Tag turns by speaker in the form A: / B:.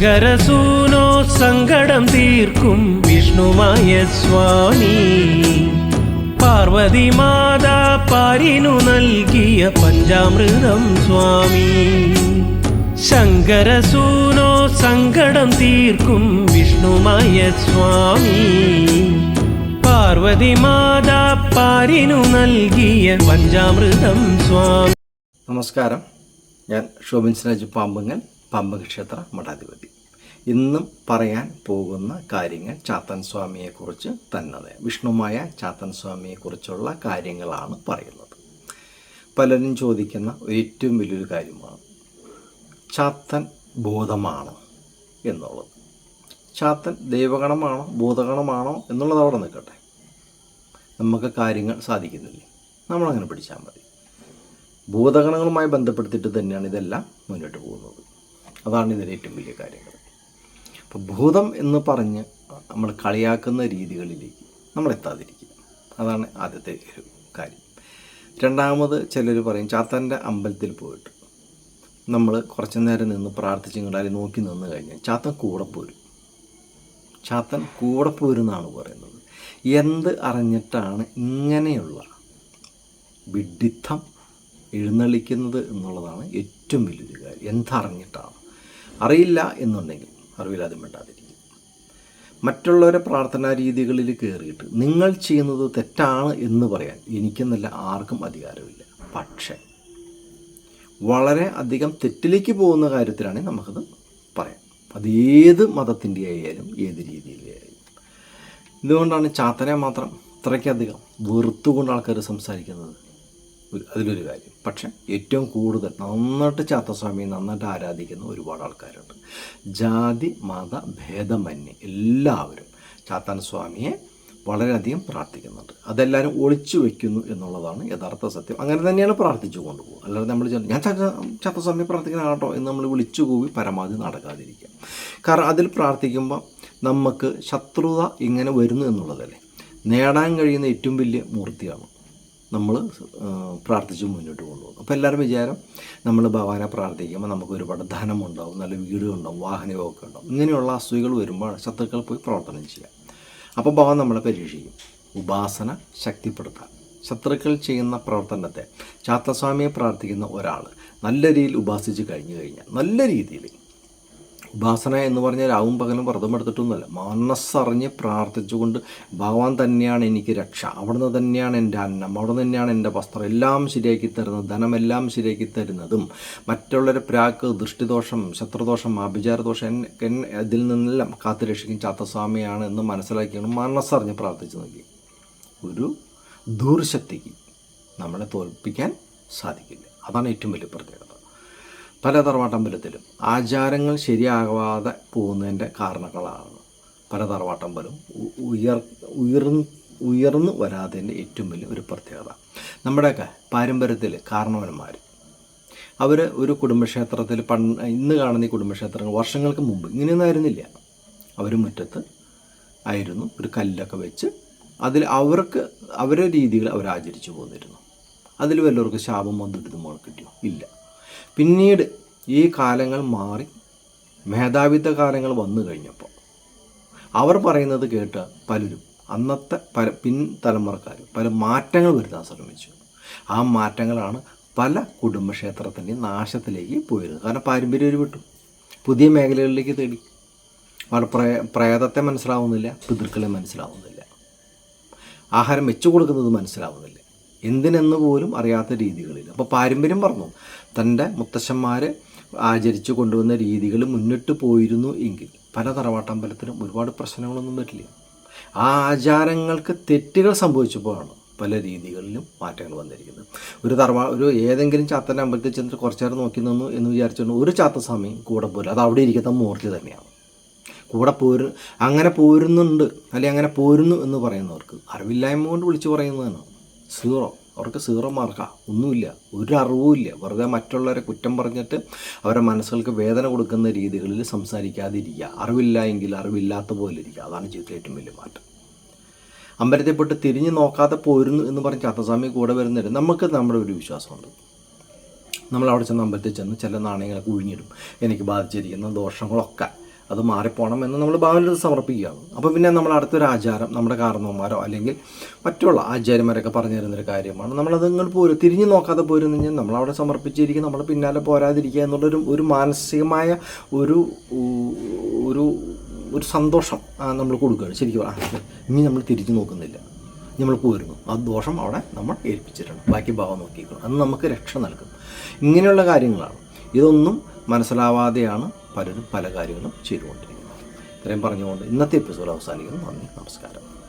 A: ഗരസൂനോ സങ്കടം തീർക്കും വിഷ്ണുമായ സ്വാമി. പാർവതി മാതാ പാരിനു നൽകിയ പഞ്ചാമൃതം സ്വാമി. ശങ്കരസൂനോ സങ്കടം തീർക്കും വിഷ്ണുമായ സ്വാമി. പാർവതി മാതാ പാരിനു നൽകിയ പഞ്ചാമൃതം സ്വാമി.
B: നമസ്കാരം. ഞാൻ ഷോബിൻ സിരാജ് പാമ്പങ്ങൽ പാമ്പൻ ക്ഷേത്ര മഠാധിപതി. ഇന്നും പറയാൻ പോകുന്ന കാര്യങ്ങൾ ചാത്തൻ സ്വാമിയെക്കുറിച്ച് തന്നെ വിഷ്ണുമായ ചാത്തൻ സ്വാമിയെക്കുറിച്ചുള്ള കാര്യങ്ങളാണ് പറയുന്നത്. പലരും ചോദിക്കുന്ന ഏറ്റവും വലിയൊരു കാര്യമാണ് ചാത്തൻ ബോധമാണ് എന്നുള്ളത്. ചാത്തൻ ദൈവഗണമാണോ ഭൂതഗണമാണോ എന്നുള്ളത് അവിടെ നിൽക്കട്ടെ. നമുക്ക് കാര്യങ്ങൾ സാധിക്കുന്നില്ലേ? നമ്മളങ്ങനെ പിടിച്ചാൽ മതി. ഭൂതഗണങ്ങളുമായി ബന്ധപ്പെടുത്തിയിട്ട് തന്നെയാണ് ഇതെല്ലാം മുന്നോട്ട് പോകുന്നത്. അതാണ് ഇതിന്റെ ഏറ്റവും വലിയ കാര്യങ്ങൾ. അപ്പോൾ ഭൂതം എന്ന് പറഞ്ഞ് നമ്മൾ കളിയാക്കുന്ന രീതികളിലേക്ക് നമ്മൾ എത്താതിരിക്കുക. അതാണ് ആദ്യത്തെ ഒരു കാര്യം. രണ്ടാമത് ചിലർ പറയും ചാത്തന്റെ അമ്പലത്തിൽ പോയിട്ട് നമ്മൾ കുറച്ച് നേരം നിന്ന് പ്രാർത്ഥിച്ചിങ്ങോട്ട് നോക്കി നിന്ന് കഴിഞ്ഞാൽ ചാത്തൻ കൂടെ പോരും. ചാത്തൻ കൂടെ പോരുന്നാണ് പറയുന്നത്. എന്ത് അറിഞ്ഞിട്ടാണ് ഇങ്ങനെയുള്ള വിഡിത്തം എഴുന്നള്ളിക്കുന്നത് എന്നുള്ളതാണ് ഏറ്റവും വലിയൊരു കാര്യം. എന്തറിഞ്ഞിട്ടാണ് അറിയില്ല എന്നുണ്ടെങ്കിൽ അറിവില്ലാതെ മിണ്ടാതിരിക്കും മറ്റുള്ളവരെ പ്രാർത്ഥനാ രീതികളിൽ കയറിയിട്ട് നിങ്ങൾ ചെയ്യുന്നത് തെറ്റാണ് എന്ന് പറയാൻ എനിക്കെന്നല്ല ആർക്കും അധികാരമില്ല. പക്ഷേ വളരെ അധികം തെറ്റിലേക്ക് പോകുന്ന കാര്യത്തിലാണെങ്കിൽ നമുക്കത് പറയാം. അത് ഏത് മതത്തിന്റെ ആയാലും ഏത് രീതിയിലെ ആയാലും. ഇതുകൊണ്ടാണ് ചാത്തനെ മാത്രം ഇത്രയ്ക്കധികം വെറുത്തുകൊണ്ട് ആൾക്കാർ സംസാരിക്കുന്നത്. അതിലൊരു കാര്യം. പക്ഷെ ഏറ്റവും കൂടുതൽ നന്നായിട്ട് ചാത്തസ്വാമിയെ നന്നായിട്ട് ആരാധിക്കുന്ന ഒരുപാട് ആൾക്കാരുണ്ട്. ജാതി മത ഭേദമന്യേ എല്ലാവരും ചാത്താൻ സ്വാമിയെ വളരെയധികം പ്രാർത്ഥിക്കുന്നുണ്ട്. അതെല്ലാവരും ഒളിച്ചു വെക്കുന്നു എന്നുള്ളതാണ് യഥാർത്ഥ സത്യം. അങ്ങനെ തന്നെയാണ് പ്രാർത്ഥിച്ചു കൊണ്ടുപോകുക അല്ലാതെ നമ്മൾ ഞാൻ ചാത്ത ചാത്തസ്വാമിയെ പ്രാർത്ഥിക്കുന്ന ആട്ടോ എന്ന് നമ്മൾ വിളിച്ചു കൂവി പരമാവധി നടക്കാതിരിക്കുക. കാരണം അതിൽ പ്രാർത്ഥിക്കുമ്പോൾ നമുക്ക് ശത്രുത ഇങ്ങനെ വരുന്നു എന്നുള്ളതല്ലേ? നേടാൻ കഴിയുന്ന ഏറ്റവും വലിയ മൂർത്തിയാണ് നമ്മൾ പ്രാർത്ഥിച്ച് മുന്നോട്ട് കൊണ്ടുപോകും. അപ്പോൾ എല്ലാവരും വിചാരം നമ്മൾ ഭഗവാനെ പ്രാർത്ഥിക്കുമ്പോൾ നമുക്ക് ഒരുപാട് ധനമുണ്ടാവും നല്ല വീടുകളുണ്ടാവും വാഹനമൊക്കെ ഉണ്ടാവും. ഇങ്ങനെയുള്ള അസുഖങ്ങൾ വരുമ്പോൾ ശത്രുക്കൾ പോയി പ്രവർത്തനം ചെയ്യാം. അപ്പോൾ ഭഗവാൻ നമ്മളെ പരീക്ഷിക്കും. ഉപാസന ശക്തിപ്പെടുത്താം ശത്രുക്കൾ ചെയ്യുന്ന പ്രവർത്തനത്തെ ചാത്തസ്വാമിയെ പ്രാർത്ഥിക്കുന്ന ഒരാൾ നല്ല രീതിയിൽ ഉപാസിച്ച് കഴിഞ്ഞു കഴിഞ്ഞാൽ നല്ല രീതിയിൽ ഉപാസന എന്ന് പറഞ്ഞാൽ രാവും പകലും വ്രതം എടുത്തിട്ടൊന്നുമല്ല. മനസ്സറിഞ്ഞ് പ്രാർത്ഥിച്ചുകൊണ്ട് ഭഗവാൻ തന്നെയാണ് എനിക്ക് രക്ഷ. അവിടുന്ന് തന്നെയാണ് എന്റെ അന്നം. അവിടെ തന്നെയാണ് എന്റെ വസ്ത്രം. എല്ലാം ശരിയാക്കി തരുന്നത് ധനമെല്ലാം ശരിയാക്കി തരുന്നതും മറ്റുള്ളവരെ പ്രാക്ക് ദൃഷ്ടിദോഷം ശത്രുദോഷം അഭിചാരദോഷം ഇതിൽ നിന്നെല്ലാം കാത്തു രക്ഷിക്കും ചാത്തസ്വാമിയാണ് എന്ന് മനസ്സിലാക്കിയാണ് മനസ്സറിഞ്ഞ് പ്രാർത്ഥിച്ചു നോക്കി. ഒരു ദൂർശക്തിക്ക് നമ്മളെ തോൽപ്പിക്കാൻ സാധിക്കില്ല. അതാണ് ഏറ്റവും വലിയ പ്രത്യേകത. പല തറവാട്ടമ്പലത്തിലും ആചാരങ്ങൾ ശരിയാകാതെ പോകുന്നതിന്റെ കാരണങ്ങളാണ്. പല തറവാട്ടമ്പലും ഉ- ഉയർ ഉയർന്ന് വരാത്തതിന്റെ ഏറ്റവും വലിയ ഒരു പ്രത്യേകത. നമ്മുടെയൊക്കെ പാരമ്പര്യത്തിൽ കാരണവന്മാർ. അവർ ഒരു കുടുംബക്ഷേത്രത്തിൽ പണ്ട് ഇന്ന് കാണുന്ന ഈ കുടുംബക്ഷേത്രങ്ങൾ വർഷങ്ങൾക്ക് മുമ്പ് ഇങ്ങനെയൊന്നും ആയിരുന്നില്ല. അവർ മുറ്റത്ത് ആയിരുന്നു ഒരു കല്ലൊക്കെ വെച്ച് അതിൽ അവർക്ക് അവരുടെ രീതികൾ അവർ ആചരിച്ചു പോന്നിരുന്നു. അതിൽ വല്ലവർക്ക് ശാപം വന്നിട്ട് കിട്ടിയോ? ഇല്ല. പിന്നീട് ഈ കാലങ്ങൾ മാറി മേധാവിത്വ കാലങ്ങൾ വന്നു കഴിഞ്ഞപ്പോൾ അവർ പറയുന്നത് കേട്ട് പലരും അന്നത്തെ പല പിൻ തലമുറക്കാർ പല മാറ്റങ്ങൾ വരുത്താൻ ശ്രമിച്ചു. ആ മാറ്റങ്ങളാണ് പല കുടുംബക്ഷേത്രത്തിന്റെയും നാശത്തിലേക്ക് പോയിരുന്നത്. കാരണം പാരമ്പര്യം ഒരു വിട്ടു. പുതിയ മേഖലകളിലേക്ക് തേടി. പ്രേ പ്രേതത്തെ മനസ്സിലാവുന്നില്ല പിതൃക്കളെ മനസ്സിലാവുന്നില്ല. ആഹാരം വെച്ചു കൊടുക്കുന്നത് മനസ്സിലാവുന്നില്ല. എന്തിനെന്ന് പോലും അറിയാത്ത രീതികളിൽ. അപ്പോൾ പാരമ്പര്യം പറഞ്ഞു. തന്റെ മുത്തശ്ശന്മാർ ആചരിച്ചു കൊണ്ടുവന്ന രീതികൾ മുന്നിട്ട് പോയിരുന്നു എങ്കിൽ പല തറവാട്ടമ്പലത്തിലും ഒരുപാട് പ്രശ്നങ്ങളൊന്നും വരില്ല ആ ആചാരങ്ങൾക്ക് തെറ്റുകൾ സംഭവിച്ചപ്പോഴാണ് പല രീതികളിലും മാറ്റങ്ങൾ വന്നിരിക്കുന്നത്. ഒരു തറവാ ഒരു ഏതെങ്കിലും ചാത്തന്റെ അമ്പലത്തിൽ ചെന്നിട്ട് കുറച്ചു നേരം നോക്കി നിന്നു എന്ന് വിചാരിച്ചുകൊണ്ട് ഒരു ചാത്ത സമയം കൂടെ പോലും അത് അവിടെ ഇരിക്കുന്ന മൂർത്തി തന്നെയാണ്. കൂടെ പോരു അങ്ങനെ പോരുന്നുണ്ട് അല്ലെങ്കിൽ അങ്ങനെ പോരുന്നു എന്ന് പറയുന്നവർക്ക് അറിവില്ലായ്മ കൊണ്ട് വിളിച്ചു പറയുന്നതാണ്. സീറോ. അവർക്ക് സീറോ മാർക്കാണ് ഒന്നുമില്ല. ഒരു അറിവുമില്ല. വെറുതെ മറ്റുള്ളവരെ കുറ്റം പറഞ്ഞിട്ട് അവരുടെ മനസ്സുകൾക്ക് വേദന കൊടുക്കുന്ന രീതികളിൽ സംസാരിക്കാതിരിക്കുക. അറിവില്ല എങ്കിൽ അറിവില്ലാത്ത പോലെ ഇരിക്കുക. അതാണ് ജീവിതത്തിലെ ഏറ്റവും വലിയ മാറ്റം. അമ്പലത്തെപ്പെട്ട് തിരിഞ്ഞു നോക്കാതെ പോരുന്നു എന്ന് പറഞ്ഞ് ചാത്തസ്വാമി കൂടെ വരുന്നവർ നമുക്ക് നമ്മുടെ ഒരു വിശ്വാസമുണ്ട്. നമ്മൾ അവിടെ ചെന്ന് അമ്പലത്തിൽ ചെന്ന് ചില നാണയങ്ങളൊക്കെ ഉഴിഞ്ഞിടും. എനിക്ക് ബാധിച്ചിരിക്കുന്ന ദോഷങ്ങളൊക്കെ. അത് മാറിപ്പോണം എന്ന് നമ്മൾ ഭാവനയിൽ സമർപ്പിക്കുകയാണ്. അപ്പോൾ പിന്നെ നമ്മൾ അടുത്തൊരു ആചാരം നമ്മുടെ കാരണവന്മാരോ അല്ലെങ്കിൽ മറ്റുള്ള ആചാര്യന്മാരൊക്കെ പറഞ്ഞു തരുന്നൊരു കാര്യമാണ്. നമ്മളത് ഇങ്ങോട്ട് പോരും തിരിഞ്ഞു നോക്കാതെ പോരുന്നെങ്കിൽ കഴിഞ്ഞാൽ നമ്മളവിടെ സമർപ്പിച്ചിരിക്കും നമ്മൾ പിന്നാലെ പോരാതിരിക്കുക എന്നുള്ളൊരു ഒരു മാനസികമായ ഒരു ഒരു ഒരു സന്തോഷം നമ്മൾ കൊടുക്കുകയാണ്. ശരിക്കും ഇനി നമ്മൾ തിരിച്ചു നോക്കുന്നില്ല. നമ്മൾ പോരുന്നു. ആ ദോഷം അവിടെ നമ്മൾ ഏൽപ്പിച്ചിട്ടുണ്ട്. ബാക്കി ഭാവം നോക്കിക്കണം അത് നമുക്ക് രക്ഷ നൽകും. ഇങ്ങനെയുള്ള കാര്യങ്ങളാണ്. ഇതൊന്നും മനസ്സിലാവാതെയാണ് പലരും പല കാര്യങ്ങളും ചെയ്തുകൊണ്ടിരിക്കുന്നത് ഇത്രയും പറഞ്ഞുകൊണ്ട് ഇന്നത്തെ എപ്പിസോഡ് അവസാനിക്കുന്നു. നന്ദി നമസ്കാരം.